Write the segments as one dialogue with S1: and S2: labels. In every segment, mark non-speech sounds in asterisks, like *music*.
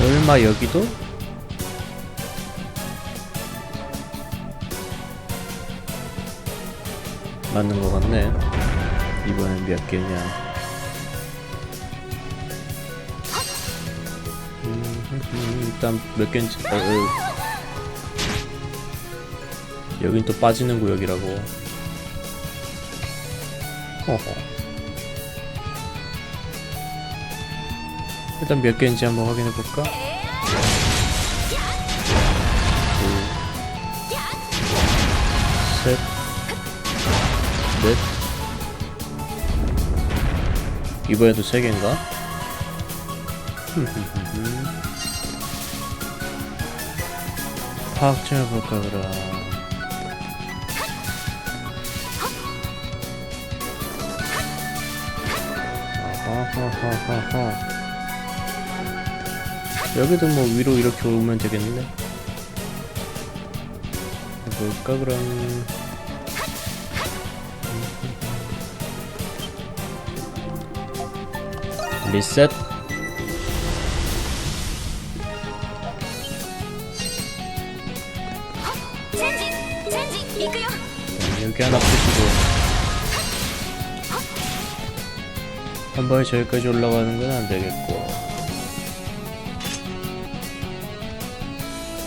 S1: 설마 여기도? 맞는 것 같네. 이번엔 몇 개냐? 음, 일단 몇 개인지. 어, 어. 여긴 또 빠지는 구역이라고. 어허. 일단 몇 개인지 한번 확인해 볼까? 둘, 셋, 넷. 이번에도 세 개인가? *laughs* 파악 좀 해볼까 그럼. 아하하하하. 여기도 뭐 위로 이렇게 오면 되겠는데? 볼까 그럼? 리셋. 여기 하나 푸시고. 한 번에 저기까지 올라가는 건 안 되겠고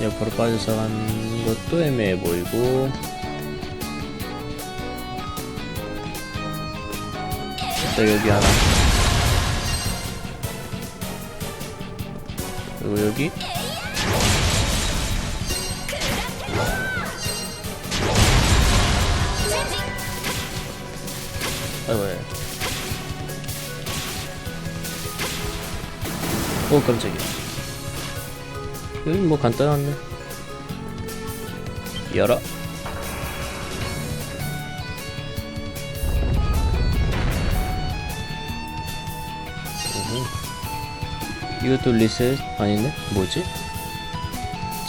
S1: 옆으로 빠져서 가는 것도 애매해 보이고. 또 여기 하나. 그리고 여기. 아이고 예. 오 깜짝이야 여기 뭐 간단한데. 열어. 이것도 리셋 아니네? 뭐지?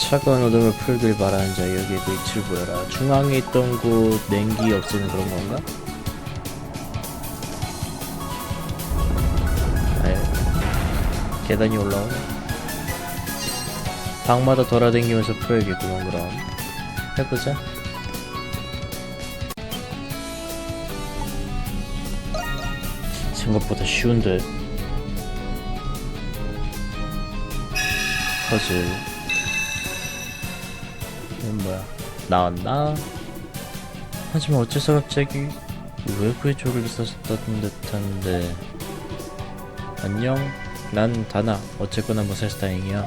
S1: 차가운 어둠을 풀길 바라는 자 여기에 빛을 보여라. 중앙에 있던 곳 냉기 없애는 그런 건가? 아예. 계단이 올라오네 방마다 돌아다니면서 풀어야겠구만 그럼. 해보자. 생각보다 쉬운데. 퍼즐. 이건 뭐야? 나왔나? 하지만 어째서 갑자기. 외부의 조를 썼던 듯한데. 안녕. 난 다나. 어쨌거나 무사해서 다행이야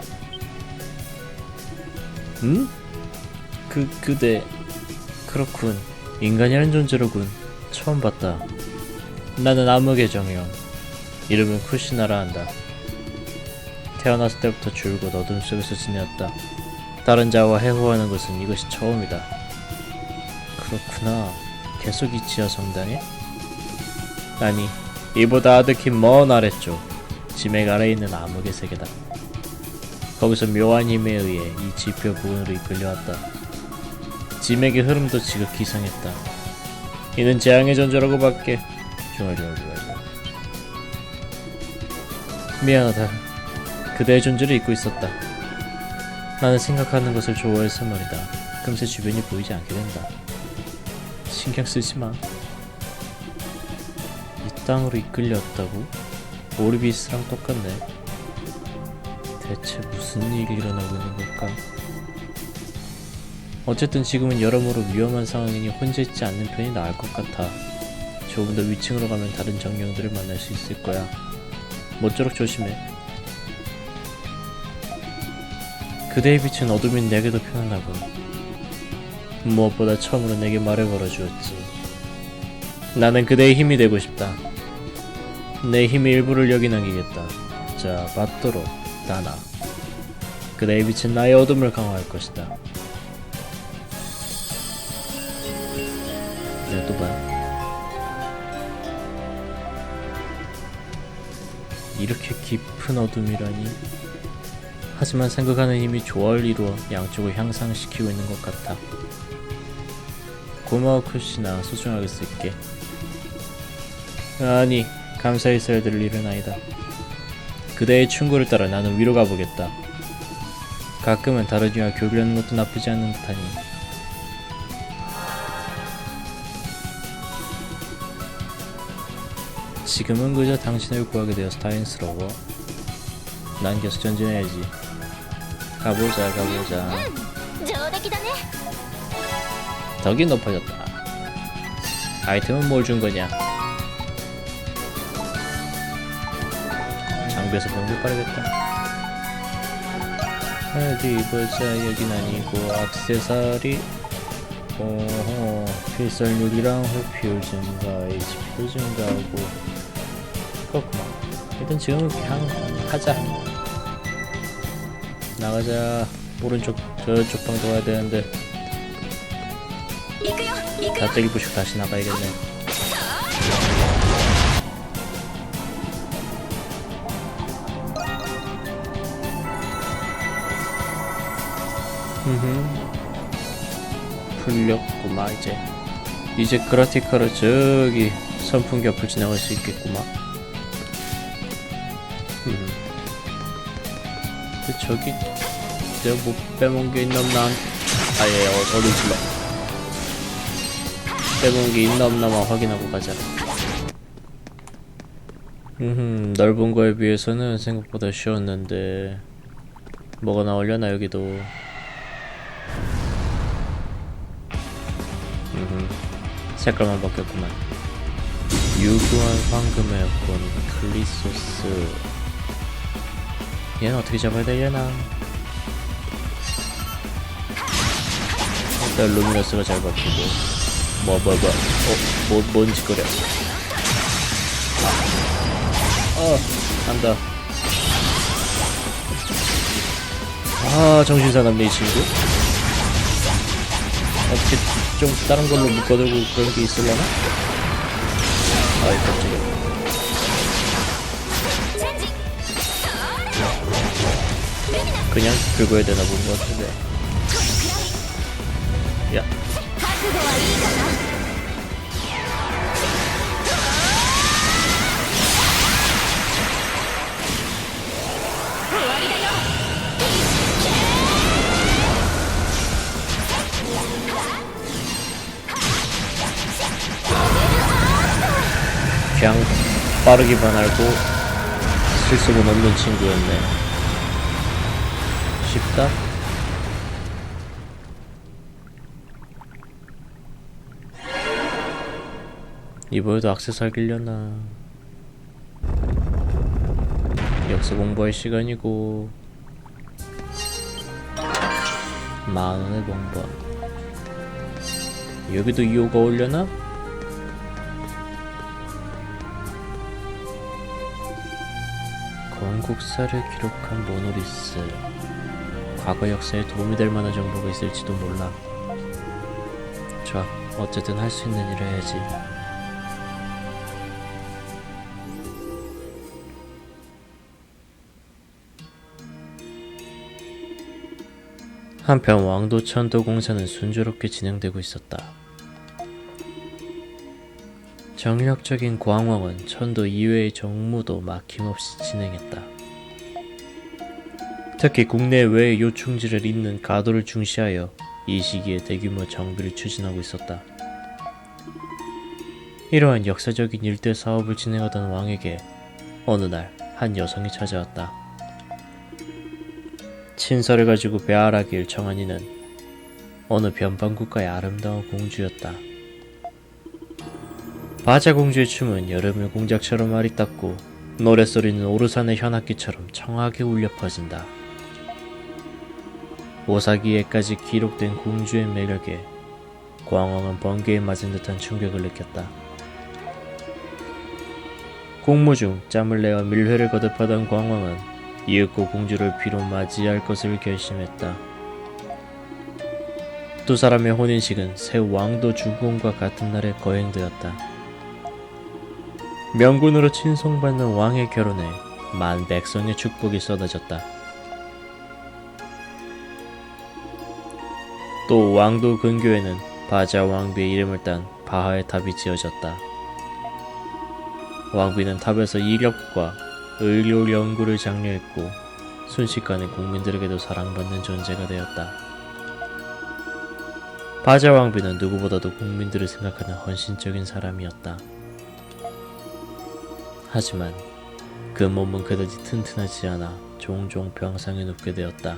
S1: 응? 그 그대 그렇군. 인간이라는 존재로군. 처음 봤다. 나는 암흑의 정형. 이름은 쿠시나라 한다. 태어났을 때부터 줄곧 어둠 속에서 지내었다. 다른 자와 해호하는 것은 이것이 처음이다. 그렇구나. 계속 이 지하 성당에? 아니 이보다 아득히 먼 아래쪽 지맥 아래에 있는 암흑의 세계다 거기서 묘한 힘에 의해 이 지표 부근으로 이끌려왔다. 지맥의 흐름도 지극히 이상했다. 이는 재앙의 존재라고 밖에 중얼중얼중얼 미안하다. 그대의 존재를 잊고 있었다. 나는 생각하는 것을 좋아해서 말이다. 금세 주변이 보이지 않게 된다. 신경 쓰지 마. 이 땅으로 이끌렸다고? 오리비스랑 똑같네. 대체 무슨 일이 일어나고 있는 걸까? 어쨌든 지금은 여러모로 위험한 상황이니 혼자 있지 않는 편이 나을 것 같아. 조금 더 위층으로 가면 다른 정령들을 만날 수 있을 거야. 모쪼록 조심해. 그대의 빛은 어둠인 내게도 편안하군. 무엇보다 처음으로 내게 말을 걸어주었지. 나는 그대의 힘이 되고 싶다. 내 힘의 일부를 여기 남기겠다. 자, 받도록. 다나. 그대의 빛은 나의 어둠을 강화할 것이다. 내가 또 봐. 이렇게 깊은 어둠이라니. 하지만 생각하는 힘이 조화를 이루어 양쪽을 향상시키고 있는 것 같아. 고마워 쿠시나 소중하게 쓸게. 아니 감사히 써야 될 일은 아니다. 그대의 충고를 따라 나는 위로 가보겠다. 가끔은 다르지와 교류하는 것도 나쁘지 않은 듯하니. 지금은 그저 당신을 구하게 되어서 다행스러워. 난 계속 전진해야지. 가보자, 가보자. 덕이 높아졌다. 아이템은 뭘 준 거냐? 장비에서 공격 빨야겠다. 어디 보자 여긴 아니고 악세사리 어, 어허 필살력이랑 흡혈 증가, HP 증가하고 그렇구만. 일단 지금 그냥 하자. 나가자. 오른쪽 저쪽 방도 가야 되는데. 다때기 부시고 다시 나가야겠네. 풀렸구마 이제. 이제 그라티카로 저기 선풍기 앞을 지나갈 수 있겠구마. 흠 근데 저기 내가 못 빼먹은 게 있나 없나 아예 어, 어디 질러 빼먹은 게 있나 없나만 확인하고 가자. 음 넓은 거에 비해서는 생각보다 쉬웠는데. 뭐가 나오려나 여기도 색깔만 바뀌었구만. 유구한 황금의 권 클리소스. 얘는 어떻게 잡아야 되려나? 일단 루미너스가 잘 바뀌고. 뭐 뭐뭐 어? 뭐, 뭔 짓거려 어 간다. 아 정신 사납네 이 친구 어떻게 좀 다른 걸로 묶어두고 그런 게 있으려나? 아이
S2: 갑자기.
S1: 그냥 긁어야 되나 본것 같은데. 야. 빠르기만 알고 실속은 없는 친구였네 쉽다? 이번에도 악세사리 길려나 역사 공부할 시간이고 만원의 공부 여기도 2호가 올려나? 국사를 기록한 모노리스 과거 역사에 도움이 될 만한 정보가 있을지도 몰라 좋아 어쨌든 할 수 있는 일을 해야지 한편 왕도 천도 공사는 순조롭게 진행되고 있었다. 정력적인 광왕은 천도 이외의 정무도 막힘없이 진행했다. 특히 국내 외의 요충지를 잇는 가도를 중시하여 이 시기에 대규모 정비를 추진하고 있었다. 이러한 역사적인 일대 사업을 진행하던 왕에게 어느 날 한 여성이 찾아왔다. 친서를 가지고 배알하길 청한 이는 어느 변방국가의 아름다운 공주였다. 바자 공주의 춤은 여름의 공작처럼 아리따고 노랫소리는 오르산의 현악기처럼 청하게 울려 퍼진다. 오사기에까지 기록된 공주의 매력에 광왕은 번개에 맞은 듯한 충격을 느꼈다. 공무 중 짬을 내어 밀회를 거듭하던 광왕은 이윽고 공주를 비로 맞이할 것을 결심했다. 두 사람의 혼인식은 새 왕도 주공과 같은 날에 거행되었다. 명군으로 친송받는 왕의 결혼에 만 백성의 축복이 쏟아졌다. 또 왕도 근교에는 바자 왕비의 이름을 딴 바하의 탑이 지어졌다. 왕비는 탑에서 이력과 의료 연구를 장려했고 순식간에 국민들에게도 사랑받는 존재가 되었다. 바자 왕비는 누구보다도 국민들을 생각하는 헌신적인 사람이었다. 하지만 그 몸은 그다지 튼튼하지 않아 종종 병상에 눕게 되었다.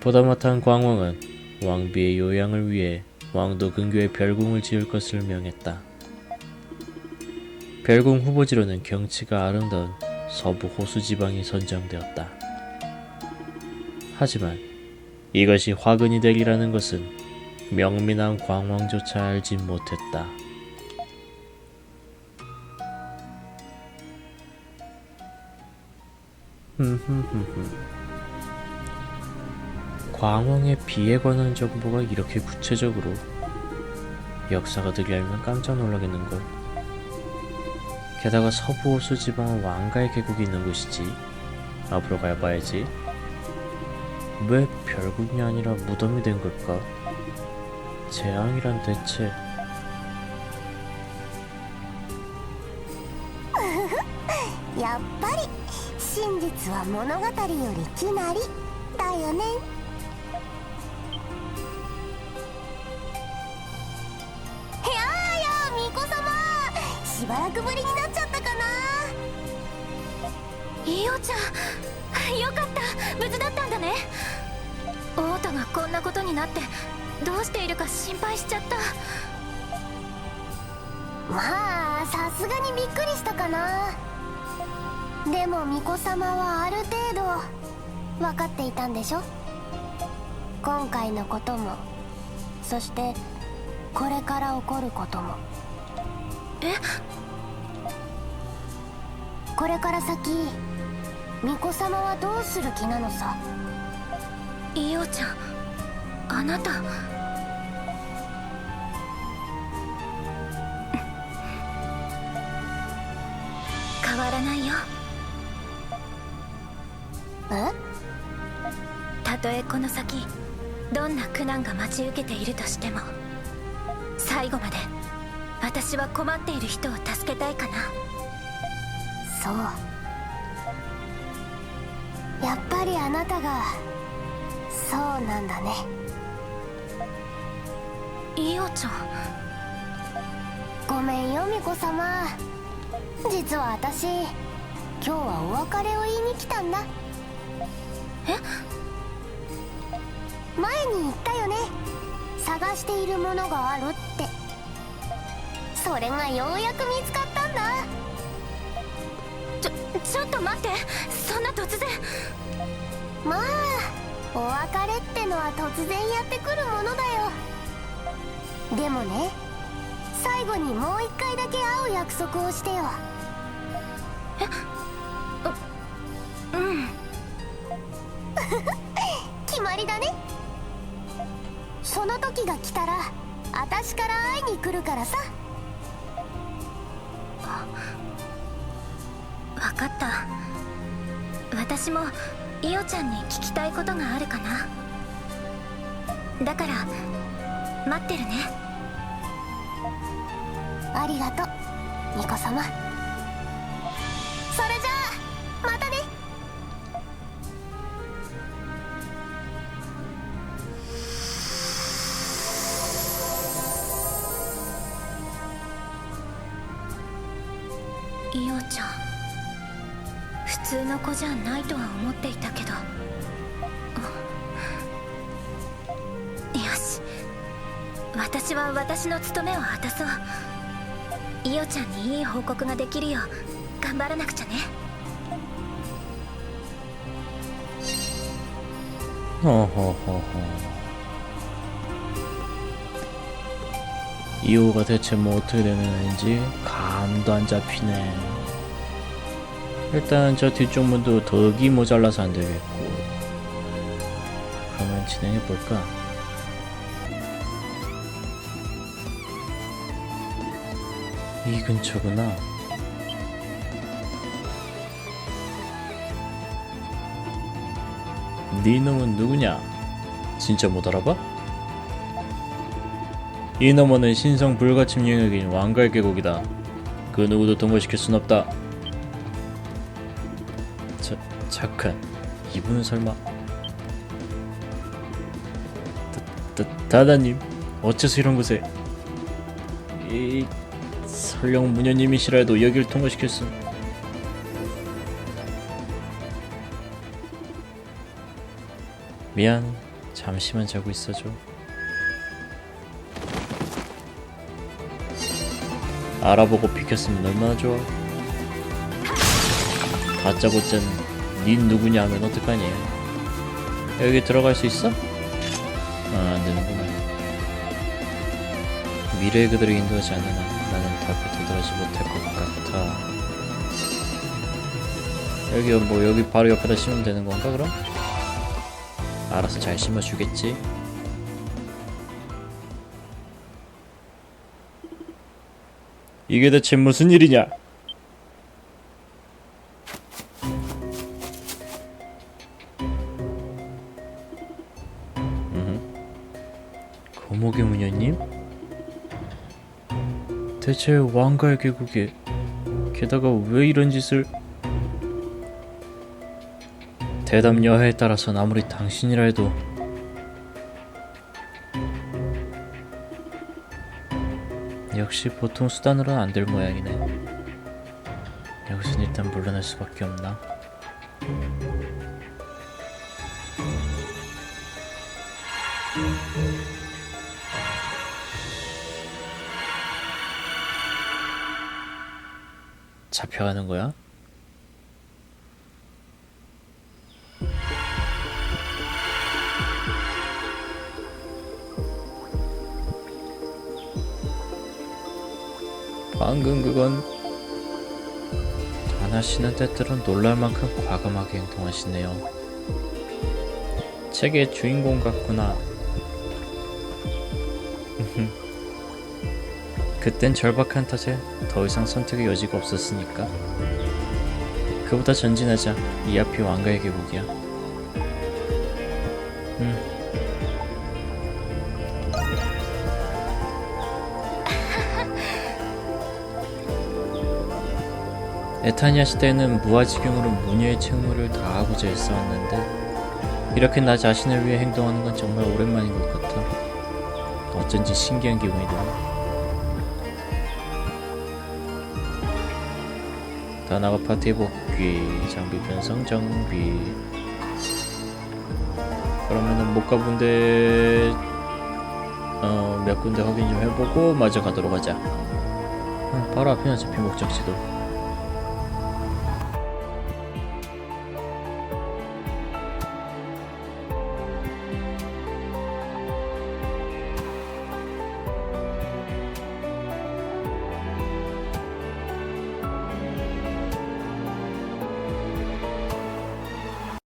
S1: 보다 못한 광왕은 왕비의 요양을 위해 왕도 근교에 별궁을 지을 것을 명했다. 별궁 후보지로는 경치가 아름다운 서부 호수 지방이 선정되었다. 하지만 이것이 화근이 되리라는 것은 명민한 광왕조차 알지 못했다. 광홍의 비에 관한 정보가 이렇게 구체적으로 역사가 되게 알면 깜짝 놀라겠는걸. 게다가 서부 호수 지방은 왕가의 계곡이 있는 곳이지. 앞으로 가봐야지. 왜 별궁이 아니라 무덤이 된 걸까? 재앙이란 대체. *laughs*
S3: 야빨이 신지츠와 모노가타리 요리 기나리 しばらくぶりになっちゃったかな。い
S2: おちゃんよかった。無事だったんだね。王都がこんなことになってどうしているか心配しちゃった。
S3: まあさすがにびっくりしたかな。でも巫女様はある程度分かっていたんでしょ。今回のことも。そしてこれから起こることも。
S2: え？
S3: これから先巫女様はどうする気なのさ？
S2: イオちゃんあなた。*laughs* 変わらないよ。
S3: え？
S2: たとえこの先どんな苦難が待ち受けているとしても最後まで私は困っている人を助けたいかな。
S3: そう。やっぱりあなたがそうなんだね。
S2: イオちゃん
S3: ごめんよ巫女様。実は私今日はお別れを言いに来たんだ。
S2: え？
S3: 前に言ったよね。探しているものがあるってそれがようやく見つかったんだ。
S2: ちょちょっと待って。そんな突然。
S3: まあお別れってのは突然やってくるものだよ。でもね最後にもう一回だけ会う約束をしてよ。
S2: うん。*laughs*
S3: 決まりだね。その時が来たら私から会いに来るからさ
S2: かった。私もイオちゃんに聞きたいことがあるかな。だから待ってるね。
S3: ありがとう巫女様。それじゃ
S2: 子じゃないとは思っていたけどよし私は私の務めを果たそうイオちゃんにいい報告ができるよう頑張らなくちゃね
S1: 허허허허 이호가 대체 뭐 어떻게 되는 애인지 감도 안 잡히네 일단 저 뒤쪽 문도 덕이 모자라서 안 되겠고 그러면 진행해볼까? 이 근처구나 네 놈은 누구냐? 진짜 못 알아봐? 이 놈은 신성 불가침 영역인 왕가의 계곡이다. 그 누구도 통과시킬 순 없다. 자, 잠깐 이분은 설마 다, 다, 다다님 어째서 이런 곳에? 이 설령 무녀님이시라도 여길 통과시킬 수 미안 잠시만 자고 있어줘. 알아보고 비켰으면 얼마나 좋아. 다짜고짜는 닌 누구냐 하면 어떡하니 여기 들어갈 수 있어? 아 안되는구나. 미래의 그들을 인도하지 않는 한 나는 답에 도달하지 못할 것 같아. 여기 뭐 여기 바로 옆에다 심으면 되는 건가 그럼? 알아서 잘 심어주겠지? 이게 대체 무슨 일이냐 거목의 무녀님? 대체 왕가의 계곡에 게다가 왜 이런 짓을? 대답 여하에 따라선 아무리 당신이라 해도 역시 보통 수단으로는 안 될 모양이네. 여기선 일단 물러날 수밖에 없나 잡혀가는 거야? 방금 그건 씨는 때때론 놀랄 만큼 과감하게 행동하시네요. 책의 주인공 같구나. 그땐 절박한 탓에 더 이상 선택의 여지가 없었으니까. 그보다 전진하자. 이 앞이 왕가의 계곡이야. 음. *laughs* 에타니아 시대에는 무아지경으로 무녀의 책무를 다하고자 애써왔는데 이렇게 나 자신을 위해 행동하는 건 정말 오랜만인 것 같아. 어쩐지 신기한 기분이 드네. 다나가 파티 복귀, 장비 변성 정비. 그러면은 못 가본 데 어, 몇 군데 확인 좀 해보고 마저 가도록 하자. 어, 바로 앞이나 잡힌 목적지도.